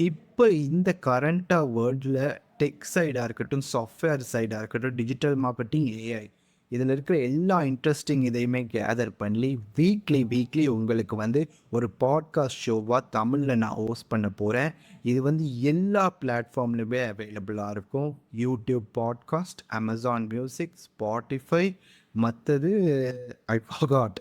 இப்போ இந்த கரண்ட்டாக வேர்ல்டில் டெக் சைடாக இருக்கட்டும் சாஃப்ட்வேர் சைடாக இருக்கட்டும் டிஜிட்டல் மார்க்கெட்டிங் ஏஐ இதில் இருக்கிற எல்லா இன்ட்ரெஸ்டிங் இதையுமே கேதர் பண்ணி வீக்லி வீக்லி உங்களுக்கு வந்து ஒரு பாட்காஸ்ட் ஷோவாக தமிழில் நான் ஹோஸ்ட் பண்ண போகிறேன் இது வந்து எல்லா பிளாட்ஃபார்ம்லையுமே அவைலபிளாக இருக்கும். YouTube podcast Amazon music Spotify மற்றது ஐ ஃபகாட்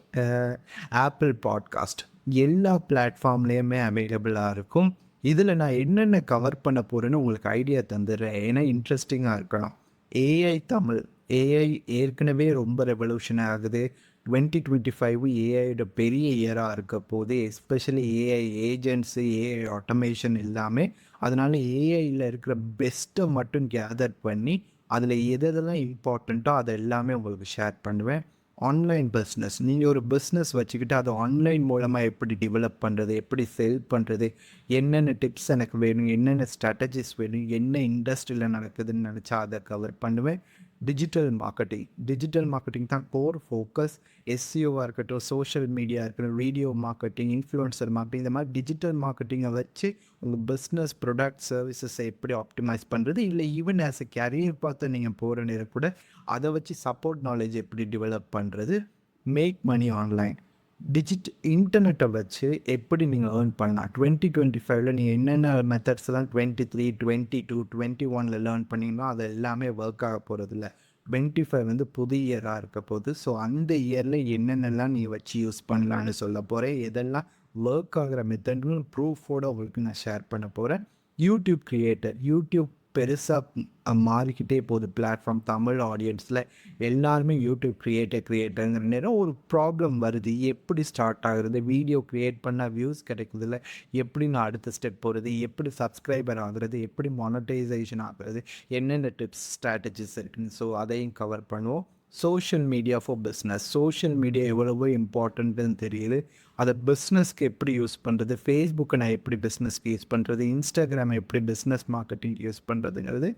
ஆப்பிள் பாட்காஸ்ட் எல்லா பிளாட்ஃபார்ம்லேயுமே அவைலபிளாக இருக்கும். இதில் நான் என்னென்ன கவர் பண்ண போகிறேன்னு உங்களுக்கு ஐடியா தந்துடுறேன். ஏன்னா இன்ட்ரெஸ்டிங்காக இருக்கலாம். ஏஐ தமிழ். ஏஐ ஏற்கனவே ரொம்ப ரெவல்யூஷன் ஆகுது டுவெண்ட்டி டுவெண்ட்டி ஃபைவ் ஏஐயோட பெரிய இயராக இருக்க போது especially AI agents AI automation எல்லாமே அதனால் ஏஐயில் இருக்கிற பெஸ்ட்டை மட்டும் கேதர் பண்ணி அதில் எது எதெல்லாம் இம்பார்ட்டண்ட்டோ அதை எல்லாமே உங்களுக்கு ஷேர் பண்ணுவேன். ஆன்லைன் பிஸ்னஸ் நீங்கள் ஒரு பிஸ்னஸ் வச்சுக்கிட்டு அதை ஆன்லைன் மூலமாக எப்படி டெவலப் பண்ணுறது எப்படி செல் பண்ணுறது என்னென்ன டிப்ஸ் எனக்கு வேணும் என்னென்ன ஸ்ட்ராட்டஜிஸ் வேணும் என்ன இண்டஸ்ட்ரியில் நடக்குதுன்னு நினச்சா அதை கவர் பண்ணுவேன். டிஜிட்டல் மார்க்கெட்டிங் டிஜிட்டல் மார்க்கெட்டிங் தான் கோர் ஃபோக்கஸ் எஸ்சிஓவாக இருக்கட்டும் சோஷியல் மீடியா இருக்கட்டும் வீடியோ மார்க்கெட்டிங் இன்ஃப்ளூயன்சர் மார்க்கெட்டிங் இந்த மாதிரி டிஜிட்டல் மார்க்கெட்டிங்கை வச்சு உங்கள் பிஸ்னஸ் ப்ரொடக்ட் சர்வீசஸை எப்படி ஆப்டிமைஸ் பண்ணுறது இல்லை ஈவன் ஆஸ் எ கேரியர் பார்த்து நீங்கள் போகிற நேரம் கூட அதை வச்சு சப்போர்ட் நாலேஜ் எப்படி டெவலப் பண்ணுறது மேக் மணி ஆன்லைன் டிஜிட் இன்டர்நெட்டை வச்சு எப்படி நீங்கள் ஏர்ன் பண்ணலாம்? டுவெண்ட்டி டுவெண்ட்டி ஃபைவ்ல நீங்கள் என்னென்ன மெத்தட்ஸ்லாம் twenty three twenty two twenty ஒனில் லேர்ன் பண்ணிங்களோ அது எல்லாமே ஒர்க் ஆக போகிறதில்ல டுவெண்ட்டி ஃபைவ் வந்து புது இயராக இருக்க போகுது. ஸோ அந்த இயரில் என்னென்னலாம் நீ வச்சு யூஸ் பண்ணலான்னு சொல்ல போகிறேன் எதெல்லாம் ஒர்க் ஆகிற மெத்தட்னு ப்ரூஃபோடு உங்களுக்கு நான் ஷேர் பண்ண போகிறேன் யூடியூப் க்ரியேட்டர் யூடியூப் பெருசாக மாறிக்கிட்டே போகுது. பிளாட்ஃபார்ம் தமிழ் ஆடியன்ஸில் எல்லாருமே யூடியூப் க்ரியேட்டர் க்ரியேட்டருங்கிற நேரம் ஒரு ப்ராப்ளம் வருது. எப்படி ஸ்டார்ட் ஆகுறது? வீடியோ க்ரியேட் பண்ணால் வியூஸ் கிடைக்குதுல்ல? எப்படி நான் அடுத்த ஸ்டெப் போகிறது எப்படி சப்ஸ்கிரைபர் ஆகுறது? எப்படி மானடைசேஷன் ஆகுறது? என்னென்ன டிப்ஸ் ஸ்ட்ராட்டஜிஸ் இருக்குன்னு ஸோ அதையும் கவர் பண்ணுவோம். Social media for business social media எவ்வளவோ இம்பார்ட்டண்ட்டுன்னு தெரியுது. அதை பிஸ்னஸ்க்கு எப்படி யூஸ் பண்ணுறது ஃபேஸ்புக்கை நான் எப்படி பிஸ்னஸ்க்கு யூஸ் பண்ணுறது இன்ஸ்டாகிராம் எப்படி பிஸ்னஸ் மார்க்கெட்டிங் யூஸ் பண்ணுறதுங்கிறது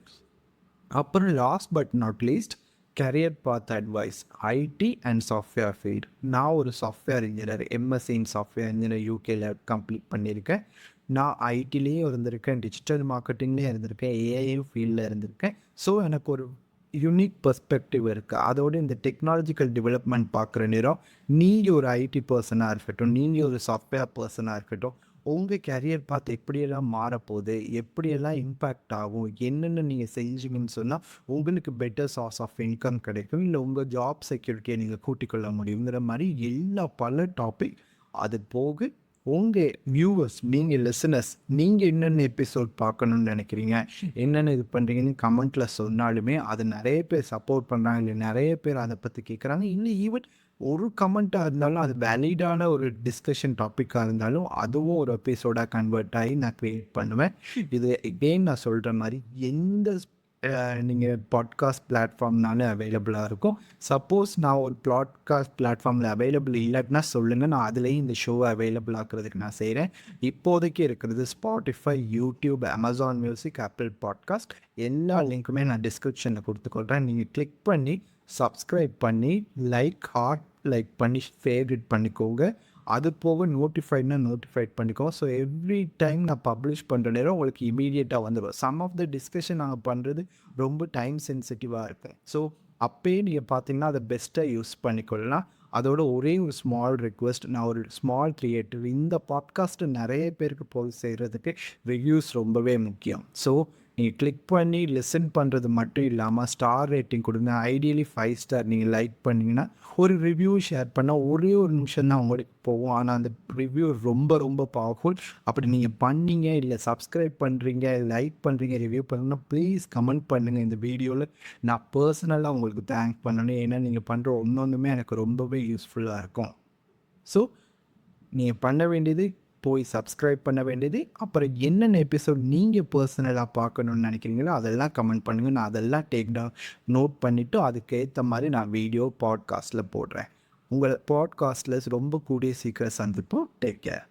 அப்புறம் last but not least career path advice IT and software field நான் ஒரு software engineer MSc in software engineer யூகேல கம்ப்ளீட் பண்ணியிருக்கேன். நான் ஐடிலேயும் இருந்திருக்கேன் டிஜிட்டல் மார்க்கெட்டிங்லேயும் இருந்திருக்கேன் ஏஐ ஃபீல்டில் இருந்திருக்கேன். ஸோ எனக்கு ஒரு யூனிக் பெர்ஸ்பெக்டிவ் இருக்குது அதோட இந்த டெக்னாலஜிக்கல் டெவலப்மெண்ட் பார்க்குற நேரம் நீங்கள் ஒரு ஐடி பர்சனாக இருக்கட்டும் நீங்கள் ஒரு சாஃப்ட்வேர் பர்சனாக இருக்கட்டும் உங்கள் கேரியர் பார்த்து எப்படியெல்லாம் மாறப்போகுது எப்படியெல்லாம் இம்பேக்ட் ஆகும் என்னென்ன நீங்கள் செஞ்சீங்கன்னு சொன்னால் உங்களுக்கு பெட்டர் சோர்ஸ் ஆஃப் இன்கம் கிடைக்கும். இல்லை உங்கள் ஜாப் செக்யூரிட்டியை நீங்கள் கூட்டிக்கொள்ள முடியுங்கிற மாதிரி எல்லா பல டாபிக் அது போக உங்கள் வியூவர்ஸ் நீங்கள் லெசனர்ஸ் நீங்கள் என்னென்ன எபிசோட் பார்க்கணுன்னு நினைக்கிறீங்க? என்னென்ன இது பண்ணுறீங்கன்னு கமெண்ட்டில் சொன்னாலுமே அது நிறைய பேர் சப்போர்ட் பண்ணுறாங்க இல்லை நிறைய பேர் அதை பற்றி கேட்குறாங்க இன்னும் ஈவன் ஒரு கமெண்ட்டாக இருந்தாலும் அது வேலிடான ஒரு டிஸ்கஷன் டாப்பிக்காக இருந்தாலும் அதுவும் ஒரு எபிசோடாக கன்வெர்ட் ஆகி நான் க்ரியேட் பண்ணுவேன். இது எகெயின் நான் சொல்கிற மாதிரி எந்த நீங்கள் பாட்காஸ்ட் பிளாட்ஃபார்ம்னாலும் அவைலபிளாக இருக்கும். சப்போஸ் நான் ஒரு பாட்காஸ்ட் பிளாட்ஃபார்மில் அவைலபிள் இல்லாட்டினா சொல்லுங்கள் நான் அதுலேயும் இந்த ஷோவை அவைலபிள் ஆக்குறதுக்கு நான் செய்கிறேன் இப்போதைக்கு இருக்கிறது Spotify YouTube Amazon music Apple podcast எல்லா லிங்க்குமே நான் டிஸ்கிரிப்ஷனில் கொடுத்துக்கொள்கிறேன் நீங்கள் கிளிக் பண்ணி சப்ஸ்கிரைப் பண்ணி லைக் ஹார்ட் லைக் பண்ணி ஃபேவரட் பண்ணிக்கோங்க. அது போக நோட்டிஃபைட்னா நோட்டிஃபைட் பண்ணிக்கோ. ஸோ எவ்ரி டைம் நான் பப்ளிஷ் பண்ணுற நேரம் உங்களுக்கு இமீடியட்டாக வந்துடும் சம் ஆஃப் த டிஸ்கஷன் நாங்கள் பண்ணுறது ரொம்ப டைம் சென்சிட்டிவாக இருக்கும். ஸோ அப்போயே நீங்கள் பார்த்தீங்கன்னா அதை பெஸ்ட்டாக யூஸ் பண்ணிக்கொள்ளலாம். அதோட ஒரே ஒரு ஸ்மால் ரிக்வெஸ்ட் நான் ஒரு ஸ்மால் க்ரியேட்டிவ் இந்த பாட்காஸ்ட்டு நிறைய பேருக்கு போய் செய்கிறதுக்கு ரிவ்யூஸ் ரொம்பவே முக்கியம். ஸோ நீங்கள் கிளிக் பண்ணி லிசன் பண்ணுறது மட்டும் இல்லாமல் ஸ்டார் ரேட்டிங் கொடுங்க. ஐடியலி ஃபைவ் ஸ்டார் நீங்கள் லைக் பண்ணிங்கன்னா ஒரு ரிவ்யூ ஷேர் பண்ணால் ஒரே ஒரு நிமிஷம் தான் உங்களுக்கு போகும். ஆனால் அந்த ரிவ்யூ ரொம்ப ரொம்ப பவர்ஃபுல் அப்படி நீங்கள் பண்ணீங்க இல்லை சப்ஸ்கிரைப் பண்ணுறீங்க லைக் பண்ணுறீங்க ரிவ்யூ பண்ணுங்கன்னா ப்ளீஸ் கமெண்ட் பண்ணுங்கள் இந்த வீடியோவில் நான் பர்சனலாக உங்களுக்கு தேங்க் பண்ணணும். ஏன்னா நீங்கள் பண்ணுற ஒன்று ஒன்றுமே எனக்கு ரொம்பவே யூஸ்ஃபுல்லாக இருக்கும். ஸோ நீங்கள் பண்ண வேண்டியது போய் சப்ஸ்கிரைப் பண்ண வேண்டியது. அப்புறம் என்னென்ன எபிசோட் நீங்கள் பர்சனலாக பார்க்கணுன்னு நினைக்கிறீங்களோ அதெல்லாம் கமெண்ட் பண்ணுங்கள் நான் அதெல்லாம் டேக் டவுன் நோட் பண்ணிவிட்டு அதுக்கேற்ற மாதிரி நான் வீடியோ பாட்காஸ்ட்டில் போடுறேன். உங்கள் பாட்காஸ்ட்டில் ரொம்ப கூடிய சீக்கிரம் சந்திப்போம். Take care